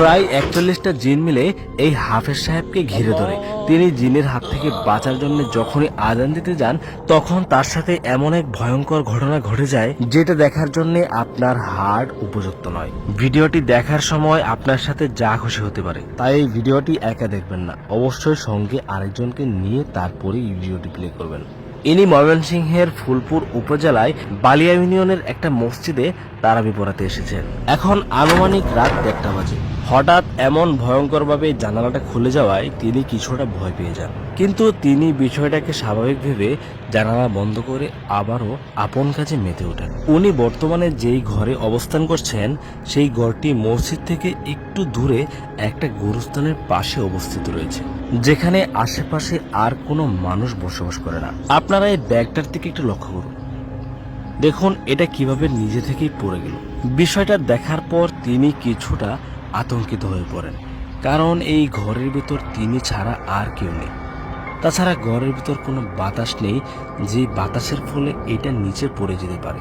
প্রায় একচল্লিশটা জিন মিলে এই হাফেজ সাহেবকে ঘিরে ধরে। তিনি জিনের হাত থেকে বাঁচার জন্য যখনই আজান দিতে যান, তখন তার সাথে এমন এক ভয়ঙ্কর ঘটনা ঘটে যায়, যেটা দেখার জন্য আপনার হার্ট উপযুক্ত নয়। ভিডিওটি দেখার সময় আপনার সাথে যা খুশি হতে পারে, তাই এই ভিডিওটি একা দেখবেন না। অবশ্যই সঙ্গে আরেকজনকে নিয়ে তারপরে ভিডিওটি প্লে করবেন। ইনি ময়মনসিংহের ফুলপুর উপজেলায় বালিয়া ইউনিয়নের একটা মসজিদে তারাবি পড়াতে এসেছেন। এখন আনুমানিক রাত দেড়টা বাজে। হঠাৎ এমন ভয়ঙ্করভাবে জানালাটা খুলে যাওয়ায় তিনি কিছুটা ভয় পেয়ে যান। কিন্তু তিনি বিষয়টাকে স্বাভাবিক ভেবে জানালা বন্ধ করে আবারও আপন কাজে মেতে ওঠেন। উনি বর্তমানে যেই ঘরে অবস্থান করছেন, সেই ঘরটি মসজিদ থেকে একটু দূরে একটা গুরুস্থানের পাশে অবস্থিত রয়েছে, যেখানে আশেপাশে আর কোনো মানুষ বসবাস করে না। আপনারা এই ব্যাগটার দিকে একটু লক্ষ্য করুন। দেখুন, এটা কীভাবে নিজে থেকেই পড়ে গেল। বিষয়টা দেখার পর তিনি কিছুটা আতঙ্কিত হয়ে পড়েন। কারণ এই ঘরের ভিতর তিনি ছাড়া আর কেউ নেই। তাছাড়া ঘরের ভিতর কোনো বাতাস নেই যে বাতাসের ফলে এটা নিচে পড়ে যেতে পারে।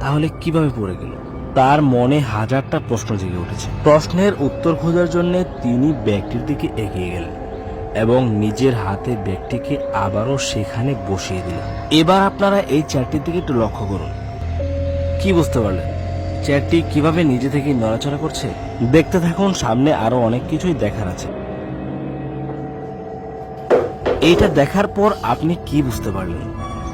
তাহলে কীভাবে পড়ে গেল? তার মনে হাজারটা প্রশ্ন জেগে উঠেছে। প্রশ্নের উত্তর খোঁজার জন্য তিনি ব্যাগটির দিকে এগিয়ে গেলেন এবং নিজের হাতে ব্যাগটিকে আবারও সেখানে বসিয়ে দিলেন। এবার আপনারা এই চারটির দিকে একটু লক্ষ্য করুন। কি বুঝতে পারলেন? চেয়ারটি কীভাবে নিজে থেকে নড়াচড়া করছে? দেখতে থাকুন, সামনে আরও অনেক কিছুই দেখার আছে। এইটা দেখার পর আপনি কি বুঝতে পারলেন?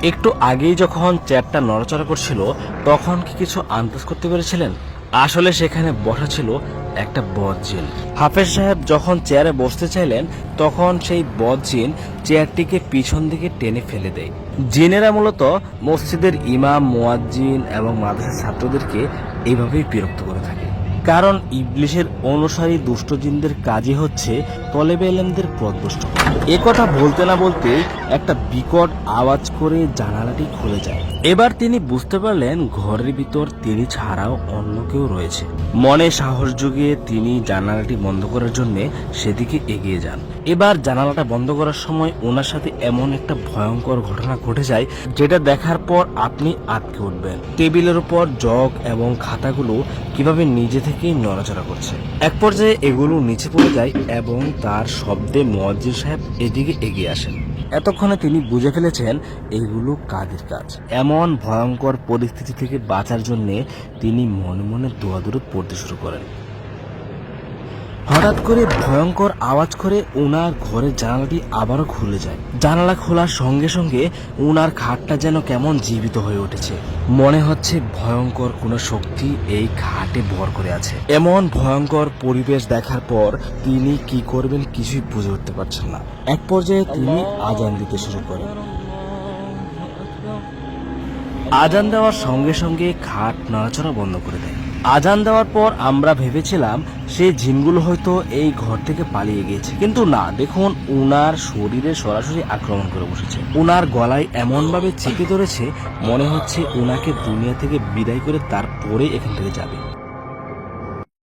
একটু আগেই যখন চেয়ারটা নড়াচড়া করছিল, তখন কি কিছু আন্দাজ করতে পেরেছিলেন? আসলে সেখানে বসা ছিল একটা বদজিন হাফেজ সাহেব যখন চেয়ারে বসতে চাইলেন, তখন সেই বদজিন চেয়ারটিকে পিছন দিকে টেনে ফেলে দেয়। জিনেরা মূলত মসজিদের ইমাম, মোয়াজ্জিন এবং মাদ্রাসার ছাত্রদেরকে এইভাবেই বিরক্ত করে কারণ ইবলিশের অনুসারী দুষ্ট জিনদের কাজই হচ্ছে তলেবে এলেমদের পদভ্রষ্ট করা। এ কথা বলতে না বলতে একটা বিকট আওয়াজ করে জানালাটি খুলে যায়। এবার তিনি বুঝতে পারলেন ঘরের ভিতর তিনি ছাড়াও অন্য কেউ রয়েছে। মনে সাহস জুগিয়ে তিনি জানালাটি বন্ধ করার জন্য সেদিকে এগিয়ে যান। এবার জানালাটা বন্ধ করার সময় ওনার সাথে এমন একটা ভয়ঙ্কর ঘটনা ঘটে যায়, যেটা দেখার পর আপনি আটকে উঠবেন। টেবিলের উপর জগ এবং খাতাগুলো কীভাবে নিজে থেকেই নড়াচড়া করছে। এক পর্যায়ে এগুলো নিচে পড়ে যায় এবং তার শব্দে মোয়াজ্জির সাহেব এদিকে এগিয়ে আসেন। এতক্ষণে তিনি বুঝে ফেলেছেন এগুলো কাদের কাজ। এমন ভয়ঙ্কর পরিস্থিতি থেকে বাঁচার জন্যে তিনি মনে মনে দোয়াদুরুদ পড়তে শুরু করেন। হঠাৎ করে ভয়ঙ্কর আওয়াজ করে ওনার ঘরের জানালাটি আবারও খুলে যায়। জানালা খোলার সঙ্গে সঙ্গে ওনার খাটটা যেন কেমন জীবিত হয়ে উঠেছে। মনে হচ্ছে ভয়ঙ্কর কোনো শক্তি এই খাটে ভর করে আছে। এমন ভয়ঙ্কর পরিবেশ দেখার পর তিনি কি করবেন কিছুই বুঝে উঠতে পারছেন না। এক পর্যায়ে তিনি আজান দিতে শুরু করেন। আজান দেওয়ার সঙ্গে সঙ্গে খাট নড়াচড়া বন্ধ করে দেয় আজান দেওয়ার পর আমরা ভেবেছিলাম সে জিনগুলো হয়তো এই ঘর থেকে পালিয়ে গিয়েছে। কিন্তু না, দেখুন, উনার শরীরে সরাসরি আক্রমণ করে বসেছে। উনার গলায় এমনভাবে চেপে ধরেছে, মনে হচ্ছে উনাকে দুনিয়া থেকে বিদায় করে তারপরে এখান থেকে যাবে।